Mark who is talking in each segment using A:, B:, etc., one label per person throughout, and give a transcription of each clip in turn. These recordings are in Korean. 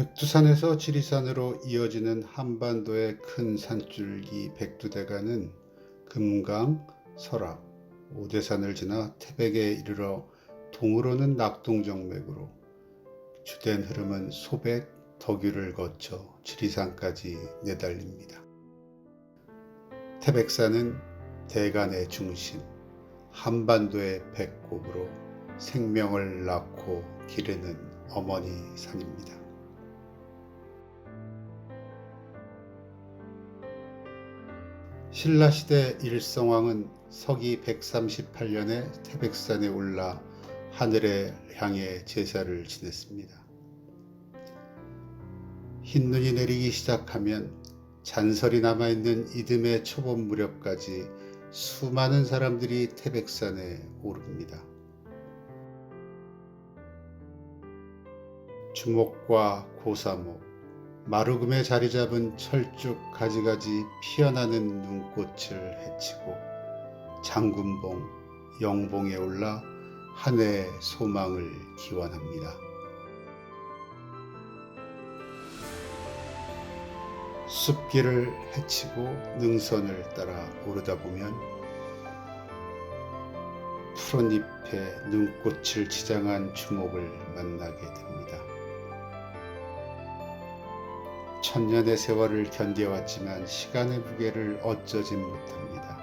A: 백두산에서 지리산으로 이어지는 한반도의 큰 산줄기 백두대간은 금강, 설악, 오대산을 지나 태백에 이르러 동으로는 낙동정맥으로 주된 흐름은 소백, 덕유를 거쳐 지리산까지 내달립니다. 태백산은 대간의 중심, 한반도의 배꼽으로 생명을 낳고 기르는 어머니 산입니다. 신라시대 일성왕은 서기 138년에 태백산에 올라 하늘에 향해 제사를 지냈습니다. 흰눈이 내리기 시작하면 잔설이 남아있는 이듬해 초봄 무렵까지 수많은 사람들이 태백산에 오릅니다. 주목과 고사목, 마루금에 자리 잡은 철쭉 가지가지 피어나는 눈꽃을 헤치고 장군봉, 영봉에 올라 한 해의 소망을 기원합니다. 숲길을 헤치고 능선을 따라 오르다 보면 푸른 잎에 눈꽃을 지장한 주목을 만나게 됩니다. 천년의 세월을 견뎌왔지만 시간의 무게를 어쩌진 못합니다.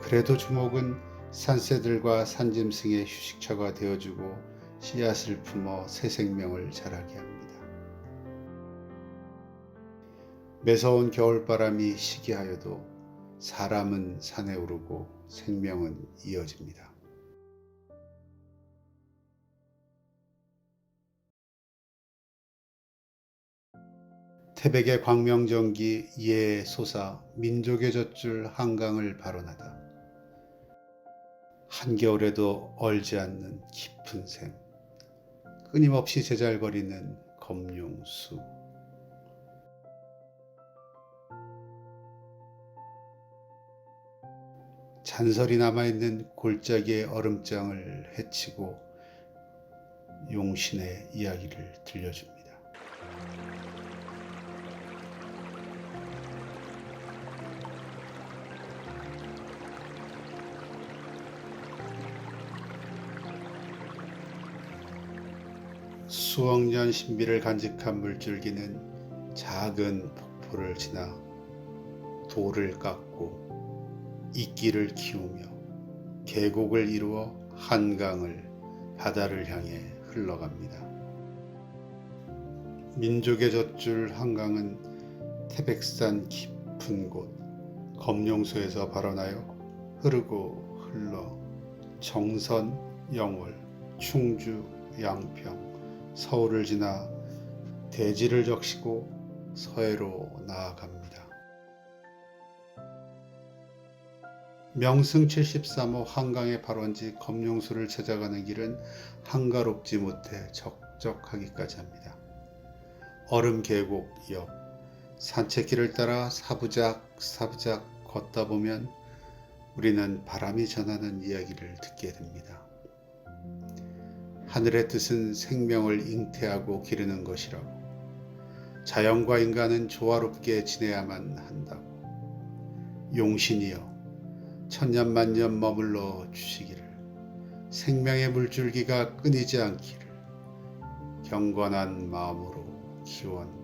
A: 그래도 주목은 산새들과 산짐승의 휴식처가 되어주고 씨앗을 품어 새 생명을 자라게 합니다. 매서운 겨울바람이 시기하여도 사람은 산에 오르고 생명은 이어집니다. 태백의 광명정기 이에 솟아 민족의 젖줄 한강을 발원하다. 한겨울에도 얼지 않는 깊은 샘, 끊임없이 제잘거리는 검룡수. 잔설이 남아있는 골짜기의 얼음장을 헤치고 용신의 이야기를 들려줍니다. 수억 년 신비를 간직한 물줄기는 작은 폭포를 지나 돌을 깎고 이끼를 키우며 계곡을 이루어 한강을 바다를 향해 흘러갑니다. 민족의 젖줄 한강은 태백산 깊은 곳 검룡소에서 발원하여 흐르고 흘러 정선, 영월, 충주, 양평, 서울을 지나 대지를 적시고 서해로 나아갑니다. 명승 73호 한강의 발원지 검룡수를 찾아가는 길은 한가롭지 못해 적적하기까지 합니다. 얼음 계곡 옆 산책길을 따라 사부작 사부작 걷다 보면 우리는 바람이 전하는 이야기를 듣게 됩니다. 하늘의 뜻은 생명을 잉태하고 기르는 것이라고. 자연과 인간은 조화롭게 지내야만 한다고. 용신이여, 천년만년 머물러 주시기를. 생명의 물줄기가 끊이지 않기를. 경건한 마음으로 기원.